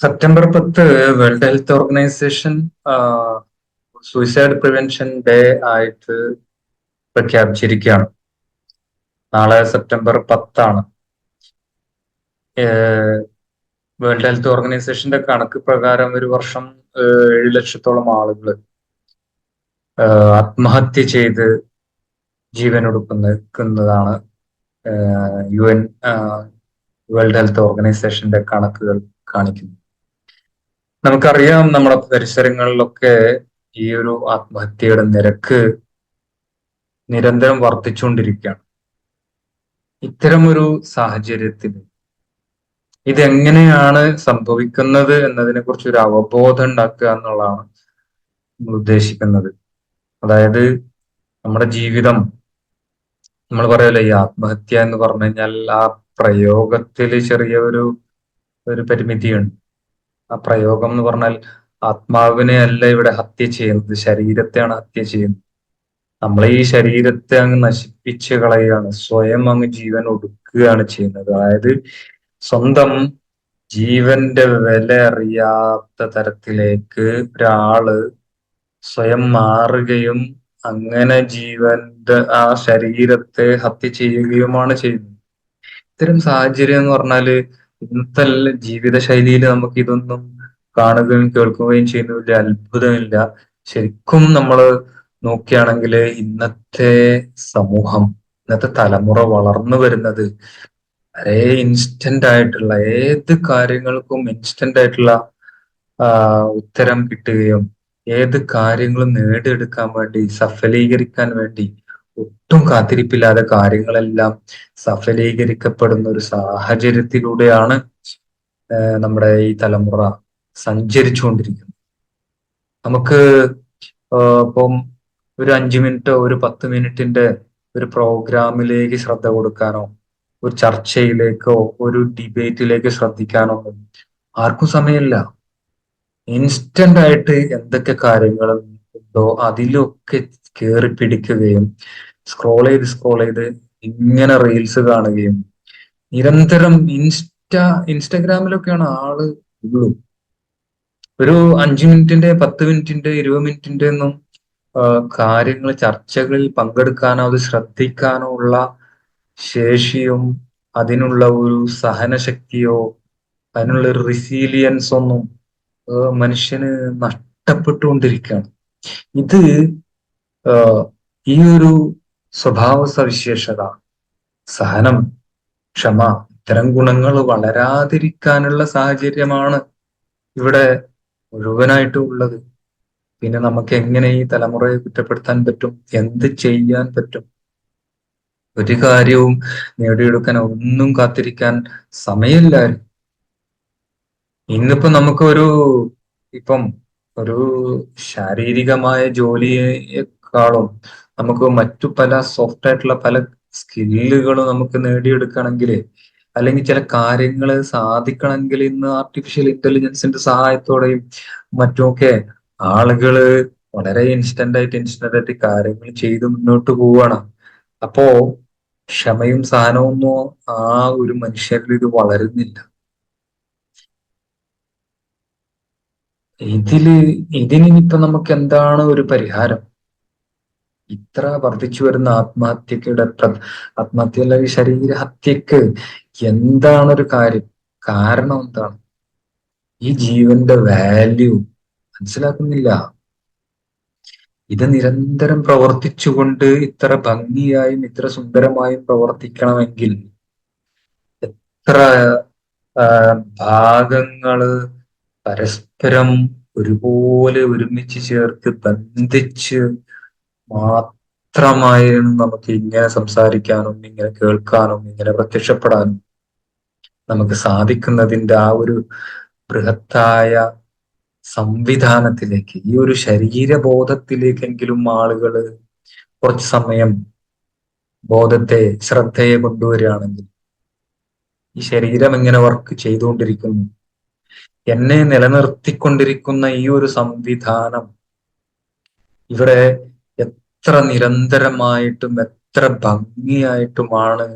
September പത്ത് World Health Organization suicide prevention day ആയിട്ട് പ്രഖ്യാപിച്ചിരിക്കുകയാണ്. നാളെ സെപ്റ്റംബർ പത്താണ്. വേൾഡ് ഹെൽത്ത് ഓർഗനൈസേഷന്റെ കണക്ക് പ്രകാരം ഒരു വർഷം ഏഴ് ലക്ഷത്തോളം ആളുകൾ ആത്മഹത്യ ചെയ്ത് ജീവൻ ഒടുക്കുന്നതാണ് യു എൻ വേൾഡ് ഹെൽത്ത് ഓർഗനൈസേഷന്റെ കണക്കുകൾ കാണിക്കുന്നു നമുക്കറിയാം നമ്മുടെ പരിസരങ്ങളിലൊക്കെ ഈ ഒരു ആത്മഹത്യയുടെ നിരക്ക് നിരന്തരം വർദ്ധിച്ചുകൊണ്ടിരിക്കുകയാണ്. ഇത്തരമൊരു സാഹചര്യത്തിൽ ഇതെങ്ങനെയാണ് സംഭവിക്കുന്നത് എന്നതിനെ കുറിച്ച് ഒരു അവബോധം ഉണ്ടാക്കുക എന്നുള്ളതാണ് നമ്മൾ ഉദ്ദേശിക്കുന്നത്. അതായത് നമ്മുടെ ജീവിതം നമ്മൾ പറയല്ലോ ഈ ആത്മഹത്യ എന്ന് പറഞ്ഞു കഴിഞ്ഞാൽ ആ പ്രയോഗത്തിൽ ചെറിയ ഒരു ഒരു പരിമിതിയുണ്ട്. ആ പ്രയോഗം എന്ന് പറഞ്ഞാൽ ആത്മാവിനെ അല്ല ഇവിടെ ഹത്യ ചെയ്യുന്നത് ശരീരത്തെയാണ് ഹത്യ ചെയ്യുന്നത്. നമ്മൾ ഈ ശരീരത്തെ അങ്ങ് നശിപ്പിച്ച് കളയുകയാണ് സ്വയം അങ്ങ് ജീവൻ ഒടുക്കുകയാണ് ചെയ്യുന്നത്. അതായത് സ്വന്തം ജീവന്റെ വില അറിയാത്ത തരത്തിലേക്ക് ഒരാൾ സ്വയം മാറുകയും അങ്ങനെ ജീവന്റെ ആ ശരീരത്തെ ഹത്യ ചെയ്യുകയുമാണ് ചെയ്യുന്നത്. ഇത്തരം സാഹചര്യം എന്ന് പറഞ്ഞാൽ ഇന്നത്തെ ജീവിതശൈലിയിൽ നമുക്ക് ഇതൊന്നും കാണുകയും കേൾക്കുകയും ചെയ്യുന്ന വലിയ അത്ഭുതമില്ല. ശരിക്കും നമ്മൾ നോക്കുകയാണെങ്കിൽ ഇന്നത്തെ സമൂഹം ഇന്നത്തെ തലമുറ വളർന്നു വരുന്നത് വളരെ ഇൻസ്റ്റന്റ് ആയിട്ടുള്ള ഏത് കാര്യങ്ങൾക്കും ഇൻസ്റ്റന്റ് ആയിട്ടുള്ള ഉത്തരം കിട്ടുകയും ഏത് കാര്യങ്ങളും നേടിയെടുക്കാൻ വേണ്ടി സഫലീകരിക്കാൻ വേണ്ടി ഒട്ടും കാത്തിരിപ്പില്ലാതെ കാര്യങ്ങളെല്ലാം സഫലീകരിക്കപ്പെടുന്ന ഒരു സാഹചര്യത്തിലൂടെയാണ് നമ്മുടെ ഈ തലമുറ സഞ്ചരിച്ചുകൊണ്ടിരിക്കുന്നത്. നമുക്ക് ഇപ്പം ഒരു അഞ്ചു മിനിറ്റോ ഒരു പത്ത് മിനിറ്റിന്റെ ഒരു പ്രോഗ്രാമിലേക്ക് ശ്രദ്ധ കൊടുക്കാനോ ഒരു ചർച്ചയിലേക്കോ ഒരു ഡിബേറ്റിലേക്ക് ശ്രദ്ധിക്കാനോ ഒന്നും ആർക്കും സമയമില്ല. ഇൻസ്റ്റന്റ് ആയിട്ട് എന്തൊക്കെ കാര്യങ്ങൾ ഉണ്ടോ അതിലൊക്കെ കേറി പിടിക്കുകയും സ്ക്രോൾ ചെയ്ത് സ്ക്രോൾ ചെയ്ത് ഇങ്ങനെ റീൽസ് കാണുകയും നിരന്തരം ഇൻസ്റ്റ ഇൻസ്റ്റഗ്രാമിലൊക്കെയാണ് ആൾ ഉള്ളൂ. ഒരു അഞ്ചു മിനിറ്റിന്റെ പത്ത് മിനിറ്റിന്റെ ഇരുപത് മിനിറ്റിന്റെ ഒന്നും കാര്യങ്ങൾ ചർച്ചകളിൽ പങ്കെടുക്കാനോ അത് ശ്രദ്ധിക്കാനോ ഉള്ള ശേഷിയും അതിനുള്ള ഒരു സഹനശക്തിയോ അതിനുള്ള ഒരു റിസീലിയൻസ് ഒന്നും മനുഷ്യന് നഷ്ടപ്പെട്ടുകൊണ്ടിരിക്കുകയാണ്. ഇത് ഈ ഒരു സ്വഭാവ സവിശേഷത സഹനം ക്ഷമ ഇത്തരം ഗുണങ്ങൾ വളരാതിരിക്കാനുള്ള സാഹചര്യമാണ് ഇവിടെ മുഴുവനായിട്ടും ഉള്ളത്. പിന്നെ നമുക്ക് എങ്ങനെ ഈ തലമുറയെ കുറ്റപ്പെടുത്താൻ പറ്റും? എന്ത് ചെയ്യാൻ പറ്റും? ഒരു കാര്യവും നേടിയെടുക്കാൻ ഒന്നും കാത്തിരിക്കാൻ സമയമില്ലായിരുന്നു. ഇന്നിപ്പോ നമുക്കൊരു ഇപ്പം ഒരു ശാരീരികമായ ജോലിയെക്കാളും നമുക്ക് മറ്റു പല സോഫ്റ്റ് ആയിട്ടുള്ള പല സ്കില്ലുകളും നമുക്ക് നേടിയെടുക്കണമെങ്കിൽ അല്ലെങ്കിൽ ചില കാര്യങ്ങൾ സാധിക്കണമെങ്കിൽ ഇന്ന് ആർട്ടിഫിഷ്യൽ ഇന്റലിജൻസിന്റെ സഹായത്തോടെയും മറ്റുമൊക്കെ ആളുകൾ വളരെ ഇൻസ്റ്റന്റ് ആയിട്ട് ഇൻസ്റ്റന്റ് ആയിട്ട് കാര്യങ്ങൾ ചെയ്ത് മുന്നോട്ട് പോവുകയാണ്. അപ്പോ ക്ഷമയും സഹനവും ആ ഒരു മനുഷ്യരിൽ ഇത് വളരുന്നില്ല. ഇതിൽ ഇതിനിപ്പോ നമുക്ക് എന്താണ് ഒരു പരിഹാരം? ഇത്ര വർദ്ധിച്ചു വരുന്ന ആത്മഹത്യക്കുടെ ആത്മഹത്യ അല്ലെങ്കിൽ ശരീരഹത്യക്ക് എന്താണ് ഒരു കാര്യം? കാരണം എന്താണ്? ഈ ജീവന്റെ വാല്യൂ മനസ്സിലാക്കുന്നില്ല. ഇത് നിരന്തരം പ്രവർത്തിച്ചുകൊണ്ട് ഇത്ര ഭംഗിയായും ഇത്ര സുന്ദരമായും പ്രവർത്തിക്കണമെങ്കിൽ എത്ര ഭാഗങ്ങൾ പരസ്പരം ഒരുപോലെ ഒരുമിച്ച് ചേർത്ത് ബന്ധിച്ച് മാത്രമായിരുന്നു നമുക്ക് ഇങ്ങനെ സംസാരിക്കാനും ഇങ്ങനെ കേൾക്കാനും ഇങ്ങനെ പ്രത്യക്ഷപ്പെടാനും നമുക്ക് സാധിക്കുന്നതിന്റെ ആ ഒരു ബൃഹത്തായ സംവിധാനത്തിലേക്ക് ഈ ഒരു ശരീരബോധത്തിലേക്കെങ്കിലും ആളുകൾ കുറച്ച് സമയം ബോധത്തെ ശ്രദ്ധയെ കൊണ്ടുവരികയാണെങ്കിൽ ഈ ശരീരം എങ്ങനെ വർക്ക് ചെയ്തുകൊണ്ടിരിക്കുന്നു. എന്നെ നിലനിർത്തിക്കൊണ്ടിരിക്കുന്ന ഈ ഒരു സംവിധാനം ഇവിടെ എത്ര നിരന്തരമായിട്ടും എത്ര ഭംഗിയായിട്ടുമാണ്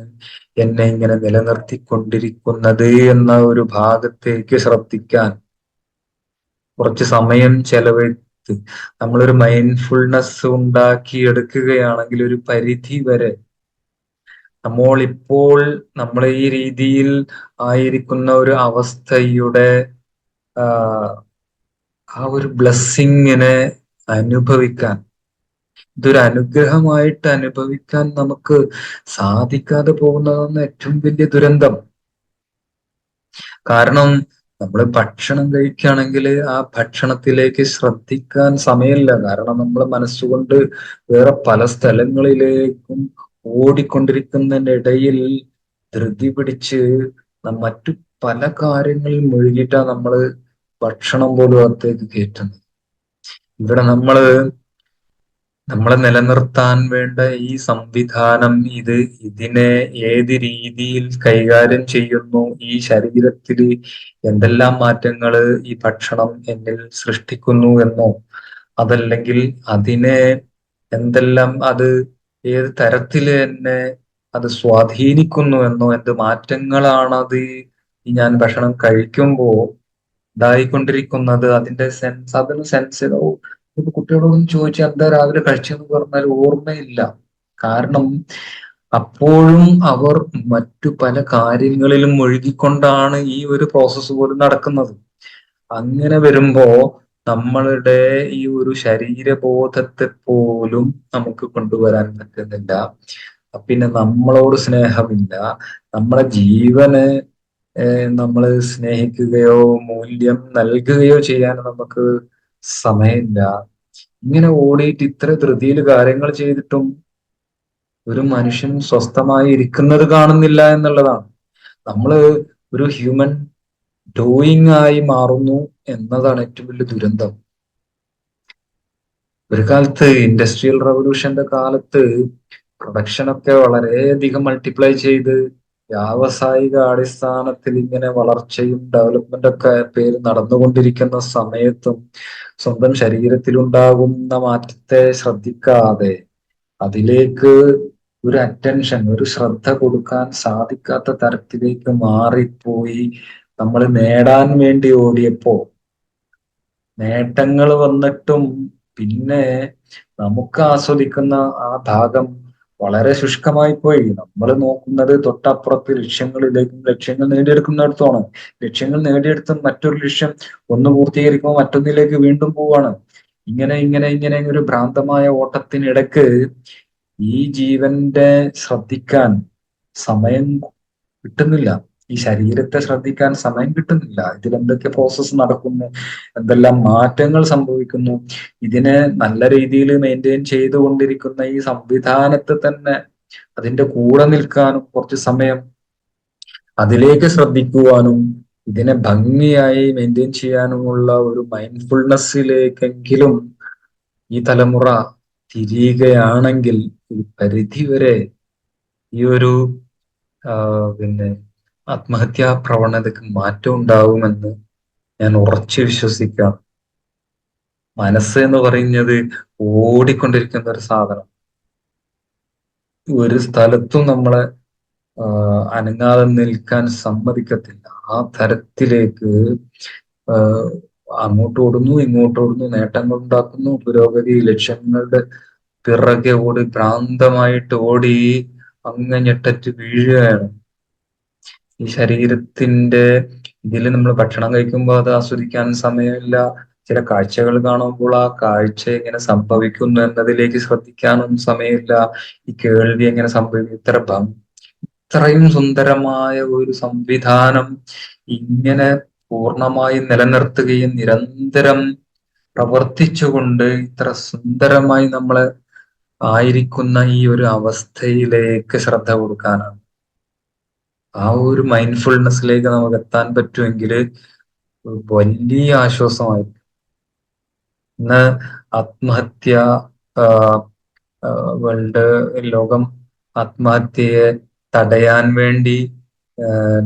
എന്നെ ഇങ്ങനെ നിലനിർത്തിക്കൊണ്ടിരിക്കുന്നത് എന്ന ഒരു ഭാഗത്തേക്ക് ശ്രദ്ധിക്കാൻ. കുറച്ച് സമയം ചെലവഴിച്ച് നമ്മളൊരു മൈൻഡ്ഫുൾനെസ് ഉണ്ടാക്കിയെടുക്കുകയാണെങ്കിൽ ഒരു പരിധി വരെ നമ്മൾ ഇപ്പോൾ നമ്മൾ ഈ രീതിയിൽ ആയിരിക്കുന്ന ഒരു അവസ്ഥയുടെ ആ ഒരു ബ്ലെസ്സിങ്ങിനെ അനുഭവിക്കാൻ ഇതൊരു അനുഗ്രഹമായിട്ട് അനുഭവിക്കാൻ നമുക്ക് സാധിക്കാതെ പോകുന്നതാണ് ഏറ്റവും വലിയ ദുരന്തം. കാരണം നമ്മൾ ഭക്ഷണം കഴിക്കുകയാണെങ്കിൽ ആ ഭക്ഷണത്തിലേക്ക് ശ്രദ്ധിക്കാൻ സമയമില്ല. കാരണം നമ്മൾ മനസ്സുകൊണ്ട് വേറെ പല സ്ഥലങ്ങളിലേക്കും ഓടിക്കൊണ്ടിരിക്കുന്നതിനിടയിൽ ധൃതി പിടിച്ച് മറ്റു പല കാര്യങ്ങളിൽ മുഴുകിയിട്ടാണ് നമ്മൾ ഭക്ഷണം പോലും അകത്തേക്ക് കയറ്റുന്നത്. ഇവിടെ നമ്മൾ നമ്മളെ നിലനിർത്താൻ വേണ്ട ഈ സംവിധാനം ഇത് ഇതിനെ ഏത് രീതിയിൽ കൈകാര്യം ചെയ്യുന്നു ഈ ശരീരത്തിൽ എന്തെല്ലാം മാറ്റങ്ങൾ ഈ ഭക്ഷണം എന്നിൽ സൃഷ്ടിക്കുന്നു എന്നോ അതല്ലെങ്കിൽ അതിനെ എന്തെല്ലാം അത് ഏത് തരത്തിൽ എന്നെ അത് സ്വാധീനിക്കുന്നു എന്നോ എന്ത് മാറ്റങ്ങളാണത് ഞാൻ ഭക്ഷണം കഴിക്കുമ്പോൾ ഇതായിക്കൊണ്ടിരിക്കുന്നത്? അതിന്റെ സെൻസ് അതിന് സെൻസ് ഇപ്പൊ കുട്ടികളോടൊന്നും ചോദിച്ചാൽ എന്താ രാവിലെ കഴിച്ചെന്ന് പറഞ്ഞാൽ ഓർമ്മയില്ല. കാരണം അപ്പോഴും അവർ മറ്റു പല കാര്യങ്ങളിലും ഒഴുകിക്കൊണ്ടാണ് ഈ ഒരു പ്രോസസ്സ് പോലും നടക്കുന്നത്. അങ്ങനെ വരുമ്പോ നമ്മളുടെ ഈ ഒരു ശരീരബോധത്തെ പോലും നമുക്ക് കൊണ്ടുവരാൻ പറ്റുന്നില്ല. പിന്നെ നമ്മളോട് സ്നേഹമില്ല. നമ്മളെ ജീവന് നമ്മൾ സ്നേഹിക്കുകയോ മൂല്യം നൽകുകയോ ചെയ്യാൻ നമുക്ക് സമയമില്ല. ഇങ്ങനെ ഓടിയിട്ട് ഇത്ര ധൃതിയിൽ കാര്യങ്ങൾ ചെയ്തിട്ടും ഒരു മനുഷ്യൻ സ്വസ്ഥമായി ഇരിക്കുന്നത് കാണുന്നില്ല എന്നുള്ളതാണ്. നമ്മൾ ഒരു ഹ്യൂമൻ ഡൂയിങ് ആയി മാറുന്നു എന്നതാണ് ഏറ്റവും വലിയ ദുരന്തം. ഒരു കാലത്ത് ഇൻഡസ്ട്രിയൽ റവല്യൂഷന്റെ കാലത്ത് പ്രൊഡക്ഷനൊക്കെ വളരെയധികം മൾട്ടിപ്ലൈ ചെയ്ത് വ്യാവസായിക അടിസ്ഥാനത്തിൽ ഇങ്ങനെ വളർച്ചയും ഡെവലപ്മെന്റ് ഒക്കെ പേര് നടന്നുകൊണ്ടിരിക്കുന്ന സമയത്തും സ്വന്തം ശരീരത്തിലുണ്ടാകുന്ന മാറ്റത്തെ ശ്രദ്ധിക്കാതെ അതിലേക്ക് ഒരു അറ്റൻഷൻ ഒരു ശ്രദ്ധ കൊടുക്കാൻ സാധിക്കാത്ത തരത്തിലേക്ക് മാറിപ്പോയി. നമ്മൾ നേടാൻ വേണ്ടി ഓടിയപ്പോ നേട്ടങ്ങൾ വന്നിട്ടും പിന്നെ നമുക്ക് ആസ്വദിക്കുന്ന ആ ഭാഗം വളരെ ശുഷ്കമായി പോയി. നമ്മൾ നോക്കുന്നത് തൊട്ടപ്പുറത്ത് ലക്ഷ്യങ്ങളിലേക്കും ലക്ഷ്യങ്ങൾ നേടിയെടുക്കുന്നിടത്തോണ്. ലക്ഷ്യങ്ങൾ നേടിയെടുത്ത മറ്റൊരു ലക്ഷ്യം ഒന്ന് പൂർത്തീകരിക്കുമ്പോൾ മറ്റൊന്നിലേക്ക് വീണ്ടും പോവാണ്. ഇങ്ങനെ ഇങ്ങനെ ഇങ്ങനെ ഒരു ഭ്രാന്തമായ ഓട്ടത്തിനിടക്ക് ഈ ജീവന്റെ ശ്രദ്ധിക്കാൻ സമയം കിട്ടുന്നില്ല. ഈ ശരീരത്തെ ശ്രദ്ധിക്കാൻ സമയം കിട്ടുന്നില്ല. ഇതിൽ എന്തൊക്കെ പ്രോസസ്സ് നടക്കുന്നു? എന്തെല്ലാം മാറ്റങ്ങൾ സംഭവിക്കുന്നു? ഇതിനെ നല്ല രീതിയിൽ മെയിന്റെയിൻ ചെയ്തുകൊണ്ടിരിക്കുന്ന ഈ സംവിധാനത്തെ തന്നെ അതിന്റെ കൂടെ നിൽക്കാനും കുറച്ച് സമയം അതിലേക്ക് ശ്രദ്ധിക്കുവാനും ഇതിനെ ഭംഗിയായി മെയിന്റെയിൻ ചെയ്യാനുമുള്ള ഒരു മൈൻഡ്ഫുൾനെസ്സിലേക്കെങ്കിലും ഈ തലമുറ തിരിയുകയാണെങ്കിൽ ഈ പരിധിവരെ ഈ ഒരു പിന്നെ ആത്മഹത്യാ പ്രവണതയ്ക്ക് മാറ്റം ഉണ്ടാവുമെന്ന് ഞാൻ ഉറച്ചു വിശ്വസിക്കാം. മനസ്സ് എന്ന് പറയുന്നത് ഓടിക്കൊണ്ടിരിക്കുന്ന ഒരു സാധനം. ഒരു സ്ഥലത്തും നമ്മളെ അനങ്ങാതെ നിൽക്കാൻ സമ്മതിക്കത്തില്ല. ആ തരത്തിലേക്ക് അങ്ങോട്ട് ഓടുന്നു ഇങ്ങോട്ട് ഓടുന്നു നേട്ടങ്ങൾ ഉണ്ടാക്കുന്നു പുരോഗതി ലക്ഷ്യങ്ങളുടെ പിറകെ ഓടി ഭ്രാന്തമായിട്ട് ഓടി അങ്ങഞ്ഞെട്ടറ്റ് വീഴുകയാണ്. ഈ ശരീരത്തിന്റെ ഇതിൽ നമ്മൾ ഭക്ഷണം കഴിക്കുമ്പോൾ അത് ആസ്വദിക്കാൻ സമയമില്ല. ചില കാഴ്ചകൾ കാണുമ്പോൾ ആ കാഴ്ച എങ്ങനെ സംഭവിക്കുന്നു എന്നതിലേക്ക് ശ്രദ്ധിക്കാനൊന്നും സമയമില്ല. ഈ കേൾവി എങ്ങനെ സംഭവിക്കും ഇത്ര ഇത്രയും സുന്ദരമായ ഒരു സംവിധാനം ഇങ്ങനെ പൂർണമായി നിലനിർത്തുകയും നിരന്തരം പ്രവർത്തിച്ചുകൊണ്ട് ഇത്ര സുന്ദരമായി നമ്മളെ ആയിരിക്കുന്ന ഈ ഒരു അവസ്ഥയിലേക്ക് ശ്രദ്ധ കൊടുക്കാനാണ്. ആ ഒരു മൈൻഡ്ഫുൾനെസ്സിലേക്ക് നമുക്ക് എത്താൻ പറ്റുമെങ്കിൽ വലിയ ആശ്വാസമായിരിക്കും ഇന്ന് ആത്മഹത്യ വേൾഡ് ലോകം ആത്മഹത്യയെ തടയാൻ വേണ്ടി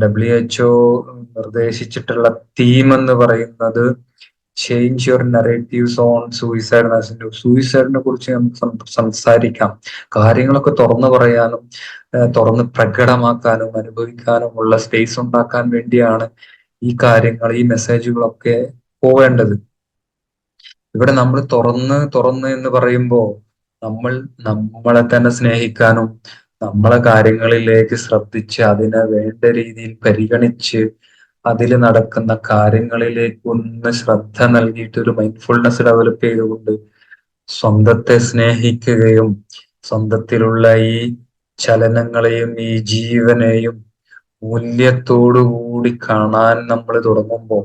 ഡബ്ല്യു എച്ച്ഒ നിർദ്ദേശിച്ചിട്ടുള്ള തീം എന്ന് പറയുന്നത് change your narratives on suicide നഴ്സിന്റെ സൂയിസൈഡിനെ കുറിച്ച് നമുക്ക് സംസാരിക്കാം. കാര്യങ്ങളൊക്കെ തുറന്നു പറയാനും തുറന്ന് പ്രകടമാക്കാനും അനുഭവിക്കാനും ഉള്ള സ്പേസ് ഉണ്ടാക്കാൻ വേണ്ടിയാണ് ഈ കാര്യങ്ങൾ ഈ മെസ്സേജുകളൊക്കെ പോവേണ്ടത്. ഇവിടെ നമ്മൾ തുറന്ന് തുറന്ന് എന്ന് പറയുമ്പോൾ നമ്മൾ നമ്മളെ തന്നെ സ്നേഹിക്കാനും നമ്മളെ കാര്യങ്ങളിലേക്ക് ശ്രദ്ധിച്ച് അതിനെ വേണ്ട രീതിയിൽ പരിഗണിച്ച് അതിൽ നടക്കുന്ന കാര്യങ്ങളിലേക്ക് ഒന്ന് ശ്രദ്ധ നൽകിയിട്ട് ഒരു മൈൻഡ്ഫുൾനെസ് ഡെവലപ്പ് ചെയ്തുകൊണ്ട് സ്വന്തത്തെ സ്നേഹിക്കുകയും സ്വന്തത്തിലുള്ള ഈ ചലനങ്ങളെയും ഈ ജീവനെയും മൂല്യത്തോടുകൂടി കാണാൻ നമ്മൾ തുടങ്ങുമ്പോൾ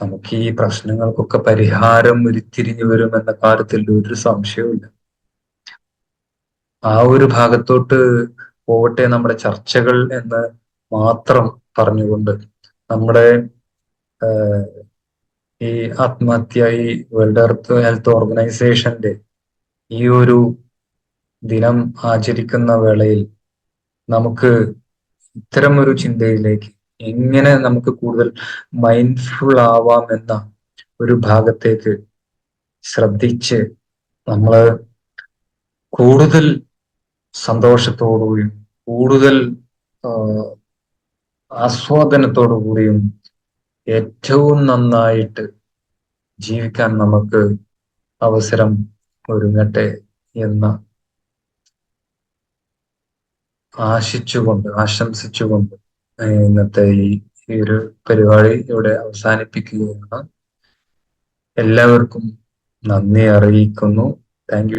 നമുക്ക് ഈ പ്രശ്നങ്ങൾക്കൊക്കെ പരിഹാരം ഉരുത്തിരിഞ്ഞു വരുമെന്ന കാര്യത്തിൽ ഒരു സംശയവുമില്ല ആ ഒരു ഭാഗത്തോട്ട് പോവട്ടെ നമ്മുടെ ചർച്ചകൾ എന്ന് മാത്രം പറഞ്ഞുകൊണ്ട് നമ്മുടെ ഈ ആത്മഹത്യ ഈ വേൾഡ് എർത്ത് ഹെൽത്ത് ഓർഗനൈസേഷന്റെ ഈ ഒരു ദിനം ആചരിക്കുന്ന വേളയിൽ നമുക്ക് ഇത്തരം ഒരു ചിന്തയിലേക്ക് എങ്ങനെ നമുക്ക് കൂടുതൽ മൈൻഡ്ഫുൾ ആവാം എന്ന ഒരു ഭാഗത്തേക്ക് ശ്രദ്ധിച്ച് നമ്മൾ കൂടുതൽ സന്തോഷത്തോടുകൂടിയും കൂടുതൽ ആസ്വാദനത്തോടു കൂടിയും ഏറ്റവും നന്നായിട്ട് ജീവിക്കാൻ നമുക്ക് അവസരം ഒരുങ്ങട്ടെ എന്ന് ആശിച്ചുകൊണ്ട് ആശംസിച്ചുകൊണ്ട് ഇന്നത്തെ ഈ ഒരു പരിപാടി ഇവിടെ അവസാനിപ്പിക്കുകയാണ്. എല്ലാവർക്കും നന്ദി അറിയിക്കുന്നു. താങ്ക്